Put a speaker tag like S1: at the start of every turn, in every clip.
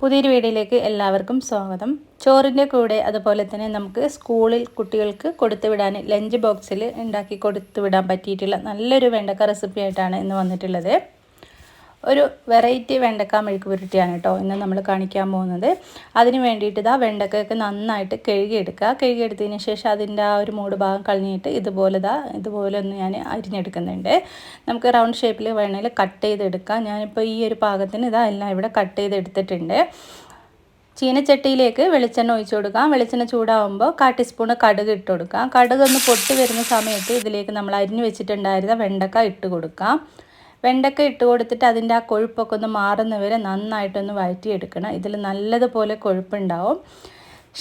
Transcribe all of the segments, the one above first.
S1: പുതിയൊരു വീഡിയോയിലേക്ക് എല്ലാവർക്കും സ്വാഗതം. ചോറിന്റെ കൂടെ അതുപോലെ തന്നെ നമുക്ക് സ്കൂളിൽ കുട്ടികൾക്ക് കൊടുത്തു വിടാൻ ലഞ്ച് ബോക്സിൽ ഉണ്ടാക്കി കൊടുത്തു വിടാൻ പറ്റിയിട്ടുള്ള നല്ലൊരു വെണ്ടക്ക റെസിപ്പി ആയിട്ടാണ് ഇന്ന് വന്നിട്ടുള്ളത്. ഒരു വെറൈറ്റി വെണ്ടക്ക മെഴുക്ക് പുരട്ടിയാണ് കേട്ടോ ഇന്ന് നമ്മൾ കാണിക്കാൻ പോകുന്നത്. അതിന് വേണ്ടിയിട്ട് ഇതാ വെണ്ടക്കയൊക്കെ നന്നായിട്ട് കഴുകിയെടുക്കുക. കഴുകിയെടുത്തതിന് ശേഷം അതിന്റെ ആ ഒരു മൂട് ഭാഗം കളഞ്ഞിട്ട് ഇതുപോലെ ഇതാ ഇതുപോലെ ഒന്ന് ഞാൻ അരിഞ്ഞെടുക്കുന്നുണ്ട്. നമുക്ക് റൗണ്ട് ഷേപ്പിൽ വേണമെങ്കിൽ കട്ട് ചെയ്തെടുക്കാം. ഞാനിപ്പോൾ ഈ ഒരു പാകത്തിന് ഇതാ എല്ലാം ഇവിടെ കട്ട് ചെയ്തെടുത്തിട്ടുണ്ട്. ചീനച്ചട്ടിയിലേക്ക് വെളിച്ചെണ്ണ ഒഴിച്ചു കൊടുക്കാം. വെളിച്ചെണ്ണ ചൂടാവുമ്പോൾ കാ ടീസ്പൂൺ കടുക് ഇട്ട് കൊടുക്കാം. കടുക് ഒന്ന് പൊട്ടി വരുന്ന സമയത്ത് ഇതിലേക്ക് നമ്മൾ അരിഞ്ഞു വെച്ചിട്ടുണ്ടായിരുന്ന വെണ്ടക്ക ഇട്ട് കൊടുക്കാം. വെണ്ടക്ക ഇട്ട് കൊടുത്തിട്ട് അതിന്റെ ആ കൊഴുപ്പൊക്കെ ഒന്ന് മാറുന്നവരെ നന്നായിട്ടൊന്ന് വഴറ്റിയെടുക്കണം. ഇതിൽ നല്ലതുപോലെ കൊഴുപ്പുണ്ടാവും.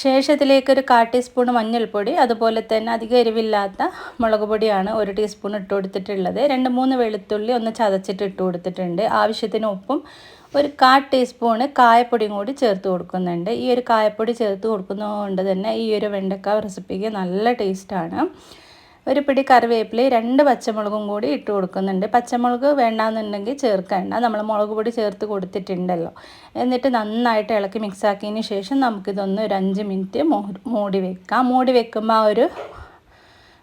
S1: ശേഷത്തിലേക്ക് ഒരു കാ ടീസ്പൂൺ മഞ്ഞൾപ്പൊടി അതുപോലെ തന്നെ അധികം എരിവില്ലാത്ത മുളക് പൊടിയാണ് ഒരു ടീസ്പൂൺ ഇട്ട് കൊടുത്തിട്ടുള്ളത്. രണ്ട് മൂന്ന് വെളുത്തുള്ളി ഒന്ന് ചതച്ചിട്ട് ഇട്ട് കൊടുത്തിട്ടുണ്ട്. ആവശ്യത്തിന് ഉപ്പും ഒരു കാ ടീസ്പൂണ് കായപ്പൊടിയും കൂടി ചേർത്ത് കൊടുക്കുന്നുണ്ട്. ഈ ഒരു കായപ്പൊടി ചേർത്ത് കൊടുക്കുന്നതുകൊണ്ട് തന്നെ ഈ ഒരു വെണ്ടക്ക റെസിപ്പിക്ക് നല്ല ടേസ്റ്റാണ്. ഒരു പിടി കറിവേപ്പില രണ്ട് പച്ചമുളകും കൂടി ഇട്ട് കൊടുക്കുന്നുണ്ട്. പച്ചമുളക് വേണ്ടാന്നുണ്ടെങ്കിൽ ചേർക്കേണ്ട. നമ്മൾ മുളക് പൊടി ചേർത്ത് കൊടുത്തിട്ടുണ്ടല്ലോ. എന്നിട്ട് നന്നായിട്ട് ഇളക്കി മിക്സാക്കിയതിന് ശേഷം നമുക്കിതൊന്ന് ഒരു അഞ്ച് മിനിറ്റ് മൂടി വെക്കാം. മൂടി വെക്കുമ്പോൾ ആ ഒരു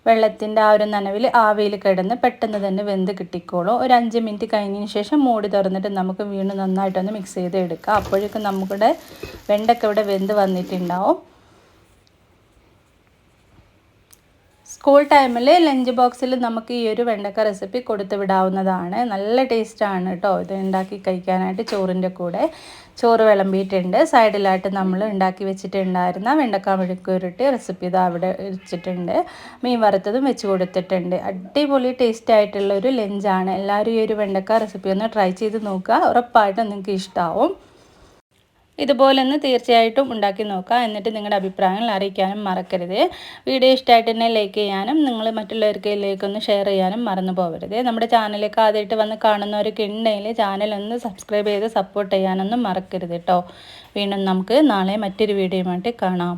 S1: വെള്ളത്തിന്റെ ആ ഒരു നനവിൽ ആവിയിൽ കിടന്ന് പെട്ടെന്ന് തന്നെ വെന്ത് കിട്ടിക്കോളും. ഒരു അഞ്ച് മിനിറ്റ് കഴിഞ്ഞതിന് ശേഷം മൂടി തുറന്നിട്ട് നമുക്ക് വീണ്ടും നന്നായിട്ടൊന്ന് മിക്സ് ചെയ്ത് എടുക്കാം അപ്പോഴേക്കും നമ്മുടെ വെണ്ടക്ക ഇവിടെ വെന്ത് വന്നിട്ടുണ്ടാവും. സ്കൂൾ ടൈമിൽ ലഞ്ച് ബോക്സിൽ നമുക്ക് ഈ ഒരു വെണ്ടക്ക റെസിപ്പി കൊടുത്തു വിടാവുന്നതാണ്. നല്ല ടേസ്റ്റാണ് കേട്ടോ ഇത് ഉണ്ടാക്കി കഴിക്കാനായിട്ട് ചോറിന്റെ കൂടെ. ചോറ് വിളമ്പിയിട്ടുണ്ട്. സൈഡിലായിട്ട് നമ്മൾ ഉണ്ടാക്കി വെച്ചിട്ടുണ്ടായിരുന്ന വെണ്ടക്ക മെഴുക്കുരുട്ടി റെസിപ്പി ഇത് അവിടെ വെച്ചിട്ടുണ്ട്. മീൻ വറുത്തതും വെച്ച് കൊടുത്തിട്ടുണ്ട്. അടിപൊളി ടേസ്റ്റ് ആയിട്ടുള്ള ഒരു ലഞ്ചാണ് എല്ലാവരും ഈ ഒരു വെണ്ടക്ക റെസിപ്പി ഒന്ന് ട്രൈ ചെയ്ത് നോക്കുക. ഉറപ്പായിട്ടും നിങ്ങൾക്ക് ഇഷ്ടമാവും ഇതുപോലൊന്ന് തീർച്ചയായിട്ടും ഉണ്ടാക്കി നോക്കുക എന്നിട്ട് നിങ്ങളുടെ അഭിപ്രായങ്ങൾ അറിയിക്കാനും മറക്കരുത്. വീഡിയോ ഇഷ്ടമായിട്ട് തന്നെ ലൈക്ക് ചെയ്യാനും നിങ്ങൾ മറ്റുള്ളവർക്കിലേക്കൊന്ന് ഷെയർ ചെയ്യാനും മറന്നു പോകരുത് നമ്മുടെ ചാനലിലേക്ക് ആദ്യമായിട്ട് വന്ന് കാണുന്നവരൊക്കെ ഉണ്ടെങ്കിൽ ചാനൽ ഒന്ന് സബ്സ്ക്രൈബ് ചെയ്ത് സപ്പോർട്ട് ചെയ്യാനൊന്നും മറക്കരുത് കേട്ടോ വീണ്ടും നമുക്ക് നാളെ മറ്റൊരു വീഡിയോയുമായിട്ട് കാണാം.